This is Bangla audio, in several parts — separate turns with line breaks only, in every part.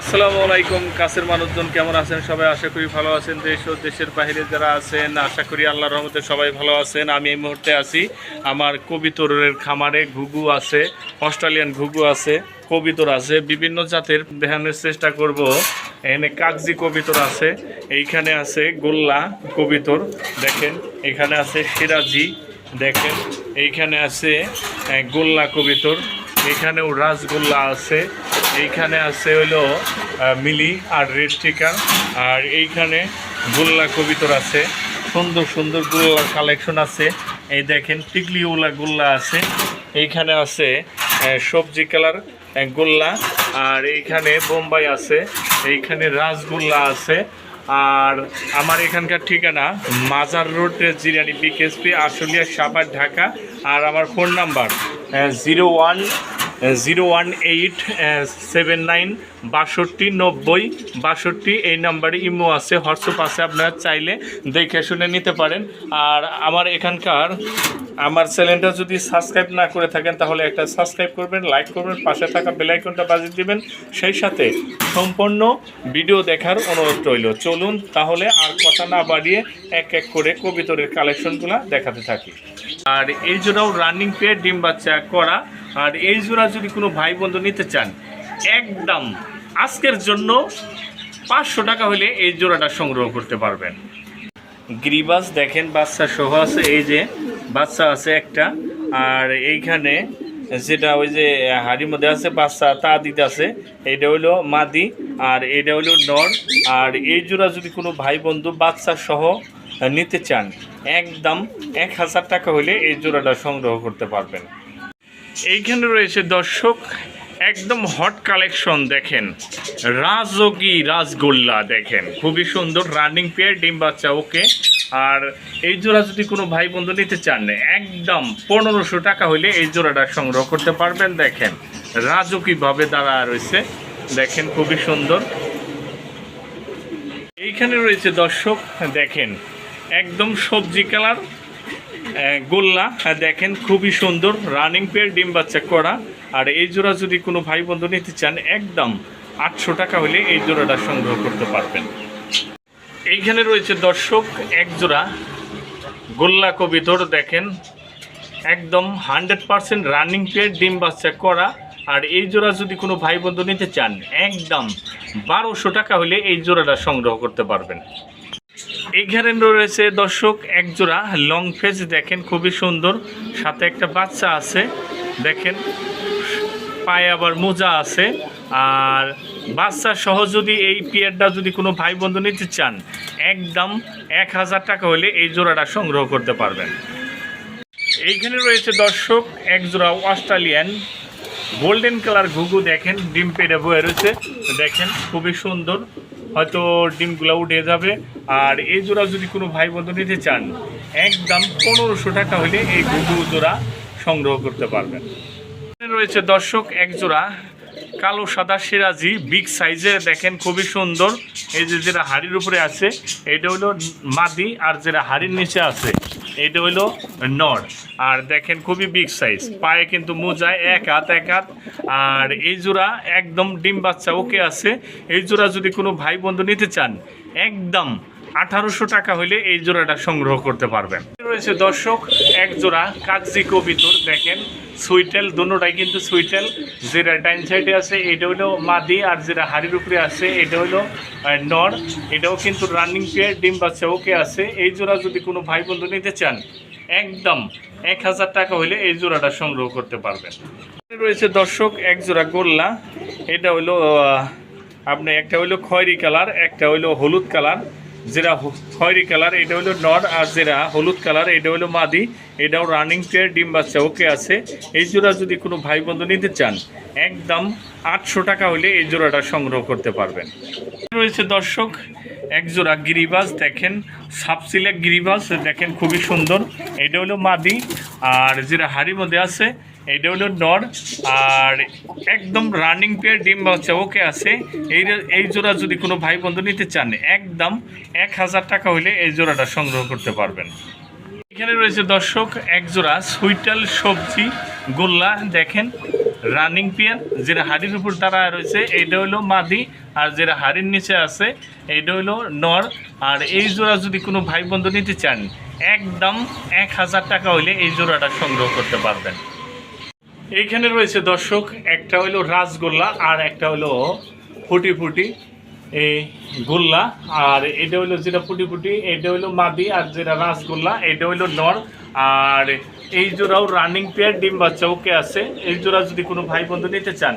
আসসালামু আলাইকুম, কাছের মানুষজন কেমন আছেন? সবাই আশা করি ভালো আছেন। দেশ ও দেশের বাইরে যারা আছেন, আশা করি আল্লাহর রহমতে সবাই ভালো আছেন। আমি এই মুহূর্তে আছি আমার কবিতরের খামারে ঘুঘু আছে, অস্ট্রেলিয়ান ঘুঘু আছে কবিতর আছে, বিভিন্ন জাতের দেখানোর চেষ্টা করব। এখানে কাগজি কবিতর আছে, এইখানে আছে গোল্লা কবিতর দেখেন। এখানে আছে সিরাজি, দেখেন। এইখানে আছে গোল্লা কবিতর এখানেও রাসগোল্লা আছে, এইখানে আছে হইল মিলি আর রেড আর এইখানে গোল্লা কবিতর আছে, সুন্দর সুন্দর গোল্লার কালেকশন আছে। এই দেখেন টিকলিওলা গোল্লা আছে, এইখানে আছে সবজি কালার গোল্লা, আর এইখানে বোম্বাই আছে, এইখানে রাসগোল্লা আছে আর আমার এখানকার ঠিকানা মাজার রোড জিরানি বিকেএসপি আশুলিয়া সাপার ঢাকা। আর আমার phone number zero one zero one eight seven nine, বাষট্টি, নব্বই, বাষট্টি, এই নাম্বারে ইমো আছে, হোয়াটসঅ্যাপ আছে, আপনারা চাইলে দেখে শুনে নিতে পারেন। আর আমার এখানকার, আমার চ্যানেলটা যদি সাবস্ক্রাইব না করে থাকেন, তাহলে একটা সাবস্ক্রাইব করবেন, লাইক করবেন, পাশে থাকা বেলাইকনটা বাজিয়ে দিবেন। সেই সাথে সম্পূর্ণ ভিডিও দেখার অনুরোধ রইল। চলুন তাহলে আর কথা না বাড়িয়ে এক এক করে কবিতরের কালেকশনগুলো দেখাতে থাকি। আর এই জোড়াও রানিং পেয়ে ডিম বাচ্চা করা আর এই জোড়া যদি কোনো ভাই বন্ধু নিতে চান, একদম আজকের জন্য পাঁচশো টাকা হলে এই জোড়াটা সংগ্রহ করতে পারবেন। গ্রিবাস দেখেন, বাচ্চা সহ আছে, এই যে বাচ্চা আছে একটা। আর এইখানে যেটা ওই যে হাড়ির মধ্যে আছে, বাচ্চা তা দিতে আছে এইটা হইল মাদি আর এইটা হইল নর। আর এই জোড়া যদি কোনো ভাই বন্ধু বাচ্চা সহ নিতে চান, একদম এক হাজার টাকা হলে এই জোড়াটা সংগ্রহ করতে পারবেন। এইখানে রয়েছে দর্শক, একদম হট কালেকশন দেখেন। রাজযোগী রাজগোল্লা দেখেন। খুবই সুন্দর রানিং পেয়ার ডিম বাচ্চা ওকে আর এই জোড়া যদি কোনো ভাই বন্ধু নিতে চান না একদম পনেরোশো টাকা হলে এই জোড়াটা সংগ্রহ করতে পারবেন, দেখেন। রাজকীয়ভাবে দাঁড়া রয়েছে, দেখেন খুবই সুন্দর। এইখানে রয়েছে দর্শক, দেখেন, একদম সবজি কালার গোল্লা দেখেন, খুবই সুন্দর রানিং পেয়ার ডিম বাচ্চা করা। আর এই জোড়া যদি কোনো ভাই বন্ধু নিতে চান, একদম আটশো টাকা হলে এই জোড়াটা সংগ্রহ করতে পারবেন। এইখানে রয়েছে দর্শক, এক জোড়া গোল্লা কবিতর দেখেন, একদম হান্ড্রেড পারসেন্ট রানিং পেয়ার ডিম বাচ্চা করা। আর এই জোড়া যদি কোনো ভাই বন্ধু নিতে চান, একদম বারোশো টাকা হলে এই জোড়াটা সংগ্রহ করতে পারবেন। এইখানে রয়েছে, দর্শক, এক জোড়া লং ফেজ দেখেন খুবই সুন্দর। সাথে একটা বাচ্চা আছে, দেখেন, পায়ে আবার মোজা আছে। আর বাচ্চা সহ যদি এই পিয়ারটা যদি কোনো ভাই বন্ধু নিতে চান, একদম এক হাজার টাকা হলে এই জোড়াটা সংগ্রহ করতে পারবেন। এইখানে রয়েছে, দর্শক, এক জোড়া অস্ট্রেলিয়ান গোল্ডেন কালার ঘুঘু, দেখেন, ডিম পেড়ে বয়ে রয়েছে, দেখেন, খুবই সুন্দর। হয়তো ডিমগুলো উঠে যাবে। আর এই জোড়া যদি কোনো ভাই বন্ধু নিতে চান, একদম পনেরোশো টাকা হলে এই গুগু জোড়া সংগ্রহ করতে পারবেন। রয়েছে দর্শক এক জোড়া, কালো, সাদা, সিরাজি, বিগ সাইজে দেখেন খুবই সুন্দর। এই যে যেটা হাড়ির উপরে আছে, এটা হলো মাদি আর যেটা হাড়ির নিচে আছে। এটা হইল নর। আর দেখেন খুবই বিগ সাইজ পায়ে কিন্তু মোজায় এক হাত এক হাত। আর এই জোড়া একদম ডিম বাচ্চা ওকে আছে। এই জোড়া যদি কোনো ভাই বন্ধু নিতে চান, একদম আঠারোশো টাকা হলে এই জোড়াটা সংগ্রহ করতে পারবেন। রয়েছে দর্শক, এক জোড়া কাগজি কবিতর, দেখেন, সুইটেল, দুটোটাই কিন্তু সুইটেল। যেটা ডাইন সাইডে আছে, এটা হলো মাদি, আর যেটা হাড়ির উপরে আছে, এটা হলো নর। এটাও কিন্তু রানিং পেয়ার ডিম বাচ্চা ওকে আছে। এই জোড়া যদি কোনো ভাই বন্ধু নিতে চান, একদম এক হাজার টাকা হলে এই জোড়াটা সংগ্রহ করতে পারবেন। রয়েছে দর্শক, এক জোড়া গোল্লা। এটা হলো আপনি একটা হইল খয়েরি কালার, একটা হইল হলুদ কালার। যেটা খয়রি কালার, এটা হলো নর আর যেটা হলুদ কালার, এটা হলো মাদি, এটাও রানিং পেয়ার ডিম বাচ্চা ওকে আছে। এই জোড়া যদি কোনো ভাই বন্ধু নিতে চান, একদম আটশো টাকা হলে এই জোড়াটা সংগ্রহ করতে পারবেন। রয়েছে দর্শক, এক জোড়া গিরিবাস দেখেন, সাপসিলেক গিরিবাস দেখেন খুবই সুন্দর। এটা হলো মাদি, আর যেটা হাড়ির মধ্যে আছে এটা হলো নর আর একদম রানিং পেয়ার ডিম বাচ্চা ওকে আছে। এই এই জোড়া যদি কোনো ভাই বন্ধু নিতে চান, একদম এক হাজার টাকা হলে এই জোড়াটা সংগ্রহ করতে পারবেন। এখানে রয়েছে দর্শক, এক জোড়া সুইটাল সবজি, গোল্লা, দেখেন রানিং পেয়ার যেটা হাড়ির উপর দাঁড়ায় রয়েছে, এইটা হলো মাদি, আর যেটা হাড়ির নিচে আছে, এইটা হলো নর। আর এই জোড়া যদি কোনো ভাই বন্ধু নিতে চান, একদম এক হাজার টাকা হইলে এই জোড়াটা সংগ্রহ করতে পারবেন। এইখানে রয়েছে দর্শক, একটা হলো রাসগোল্লা আর একটা হলো ফুটি ফুটি, এই গোল্লা। আর এটা হলো যেটা ফুটি ফুটি, এটা হলো মাদি আর যেটা রাসগোল্লা, এটা হলো নর। আর এই জোড়াও রানিং পেয়ার ডিম বাচ্চা ওকে আছে। এই জোড়া যদি কোনো ভাই বন্ধু নিতে চান,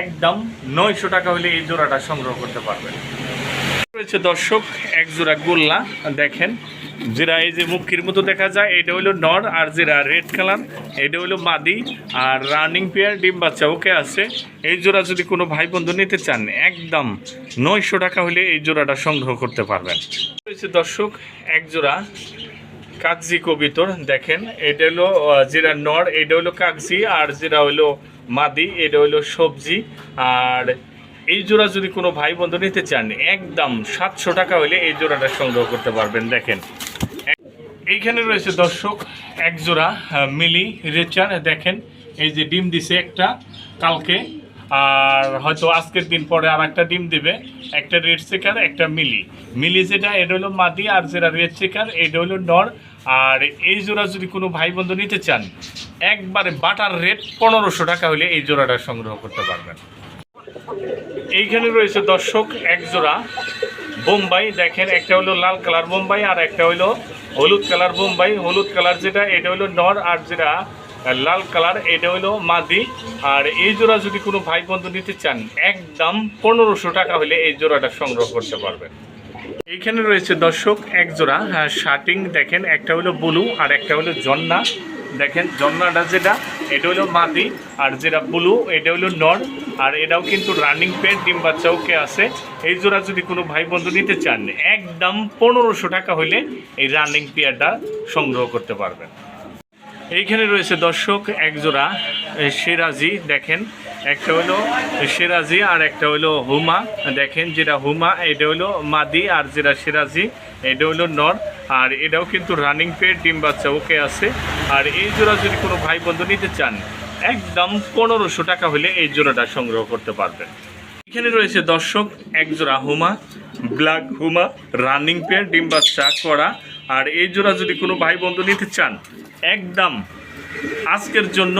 একদম নয়শো টাকা হলে এই জোড়াটা সংগ্রহ করতে পারবেন। রয়েছে দর্শক, এক জোড়া গোল্লা, দেখেন। যেটা এই যে মুখির মতো দেখা যায়, এটা হলো নর আর যেটা রেড কালার। এটা হলো মাদি আর রানিং পেয়ার ডিম বাচ্চা, ওকে আছে? এই জোড়া যদি কোনো ভাই বন্ধু নিতে চান, একদম নয়শো টাকা হলে এই জোড়াটা সংগ্রহ করতে পারবেন। দর্শক, এক জোড়া কাগজি কবিতর, দেখেন, এটা হলো যেটা নর, এটা হলো কাগজি আর যেটা হলো মাদি, এটা হলো সবজি। আর এই জোড়া যদি কোনো ভাই বন্ধু নিতে চান, একদম সাতশো টাকা হলে এই জোড়াটা সংগ্রহ করতে পারবেন, দেখেন। এইখানে রয়েছে দর্শক এক জোড়া মিলি রেচার দেখেন, এই যে ডিম দিছে একটা কালকে, আর হয়তো আজকের দিন পরে আর একটা ডিম দিবে, একটা রেড চেকার একটা মিলি। মিলি যেটা, এটা হলো মাদি, আর যেটা রেড চেকার এটা হলো নর। আর এই জোড়া যদি কোনো ভাই বন্ধু নিতে চান, একবারে বাটার রেট পনেরোশো টাকা হলে এই জোড়াটা সংগ্রহ করতে পারবেন। এইখানে রয়েছে দর্শক এক জোড়া বোম্বাই, দেখেন একটা হলো লাল কালার বোম্বাই আর একটা হলো হলুদ কালার বোম্বাই। হলুদ কালার যেটা, এটা হলো নর আর যেটা, লাল কালার, এটা হলো মাদি। আর এই জোড়া যদি কোনো ভাই বন্ধু নিতে চান, একদম পনেরোশো টাকা হলে এই জোড়াটা সংগ্রহ করতে পারবেন। এইখানে রয়েছে দর্শক, এক জোড়া শার্টিং দেখেন, একটা হলো ব্লু আর একটা হলো জন্না দেখেন জন্নাটা যেটা, এটা হলো মাটি আর যেটা ব্লু, এটা হলো নর, আর এটাও কিন্তু রানিং প্যান্ট ডিম বাচ্চাও কে আছে। এই জোড়া যদি কোনো ভাই বন্ধু নিতে চান, একদম পনেরোশো টাকা হইলে এই রানিং পেয়ারটা সংগ্রহ করতে পারবেন। এইখানে রয়েছে দর্শক, একজোড়া সিরাজি, দেখেন। একটা হলো সিরাজি আর একটা হলো হুমা, দেখেন যেটা হুমা, এটা হলো মাদি আর যেটা সিরাজি, এটা হলো নর। আর এটাও কিন্তু রানিং পেড ডিম বাচ্চা, ওকে আছে। আর এই জোড়া যদি কোনো ভাই বন্ধু নিতে চান, একদম পনেরোশো টাকা হলে এই জোড়াটা সংগ্রহ করতে পারবেন। এখানে রয়েছে দর্শক, একজোড়া হুমা ব্ল্যাক হুমা রানিং পেয়ার ডিম বাচ্চা করা আর এই জোড়া যদি কোনো ভাই বন্ধু নিতে চান একদম। আজকের জন্য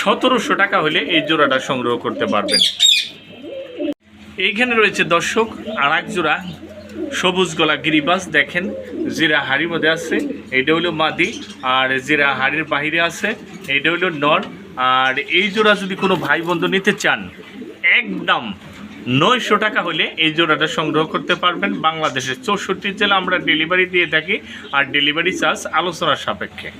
সতেরোশো টাকা হলে এই জোড়াটা সংগ্রহ করতে পারবেন। এইখানে রয়েছে দর্শক আর এক জোড়া সবুজ গলা গিরিবাস, দেখেন, জিরা হাড়ির মধ্যে আছে, এটা হলো মাদি, আর জিরা হাড়ির বাহিরে আছে, এটা হলো নর, আর এই জোড়া যদি কোনো ভাই বন্ধু নিতে চান, একদম নয়শো টাকা হলে এই জোড়াটা সংগ্রহ করতে পারবেন। বাংলাদেশের চৌষট্টি জেলা আমরা ডেলিভারি দিয়ে থাকি, আর ডেলিভারি চার্জ আলোচনার সাপেক্ষে।